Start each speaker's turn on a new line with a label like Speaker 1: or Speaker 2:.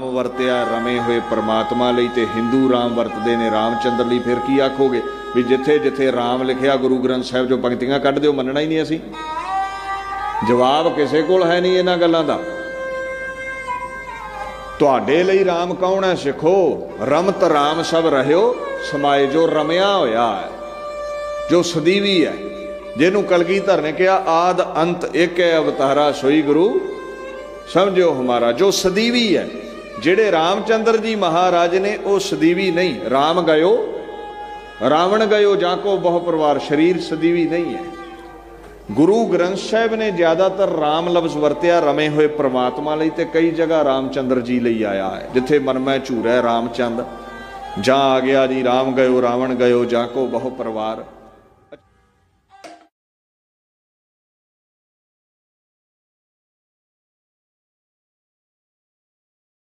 Speaker 1: ਰਾਮ ਵਰਤਿਆ, ਰਮੇ ਹੋਏ ਪਰਮਾਤਮਾ ਲਈ ਤੇ ਹਿੰਦੂ ਰਾਮ ਵਰਤਦੇ ਨੇ। ਰਾਮਚੰਦਰ ਲਈ ਫਿਰ ਕੀ ਆਖੋਗੇ? ਵੀ ਜਿੱਥੇ ਜਿੱਥੇ ਰਾਮ ਲਿਖਿਆ ਗੁਰੂ ਗ੍ਰੰਥ ਸਾਹਿਬ ਜੋ ਪੰਕਤੀਆਂ ਕੱਢ ਦਿਓ, ਮੰਨਣਾ ਹੀ ਨਹੀਂ ਅਸੀਂ। ਜਵਾਬ ਕਿਸੇ ਕੋਲ ਹੈ ਨਹੀਂ ਇਹਨਾਂ ਗੱਲਾਂ ਦਾ। ਤੁਹਾਡੇ ਲਈ ਰਾਮ ਕੌਣ ਹੈ ਸਿੱਖੋ? ਰਮਤ ਰਾਮ ਸਭ ਰਹਿਓ, ਸਮਾਏ ਜੋ ਰਮਿਆ ਹੋਇਆ ਹੈ, ਜੋ ਸਦੀਵੀ ਹੈ। ਜਿਹਨੂੰ ਕਲਗੀਧਰ ਨੇ ਕਿਹਾ, ਆਦ ਅੰਤ ਇੱਕ ਹੈ, ਅਵਤਾਰਾ ਸੋਈ ਗੁਰੂ। ਸਮਝਿਓ ਹਮਾਰਾ, ਜੋ ਸਦੀਵੀ ਹੈ। ਜਿਹੜੇ ਰਾਮਚੰਦਰ ਜੀ ਮਹਾਰਾਜ ਨੇ ਉਹ ਸਦੀਵੀ ਨਹੀਂ, ਰਾਮ ਗਇਓ, ਰਾਵਣ ਗਇਓ ਜਾਂ ਕੋ ਬਹੁ ਪਰਿਵਾਰ, ਸਰੀਰ ਸਦੀਵੀ ਨਹੀਂ ਹੈ। ਗੁਰੂ ਗ੍ਰੰਥ ਸਾਹਿਬ ਨੇ ਜ਼ਿਆਦਾਤਰ ਰਾਮ ਲਫ਼ਜ਼ ਵਰਤਿਆ, ਰਮੇ ਹੋਏ ਪ੍ਰਮਾਤਮਾ ਲਈ ਤੇ ਕਈ ਜਗ੍ਹਾ ਰਾਮਚੰਦਰ ਜੀ ਲਈ ਆਇਆ ਹੈ, ਜਿੱਥੇ ਮਨ ਮੈਂ ਝੂਰਾ ਰਾਮਚੰਦ। ਜਾਂ ਆ ਗਿਆ ਜੀ, ਰਾਮ ਗਇਓ, ਰਾਵਣ ਗਇਓ ਜਾਂ ਕੋ ਬਹੁ ਪਰਿਵਾਰ।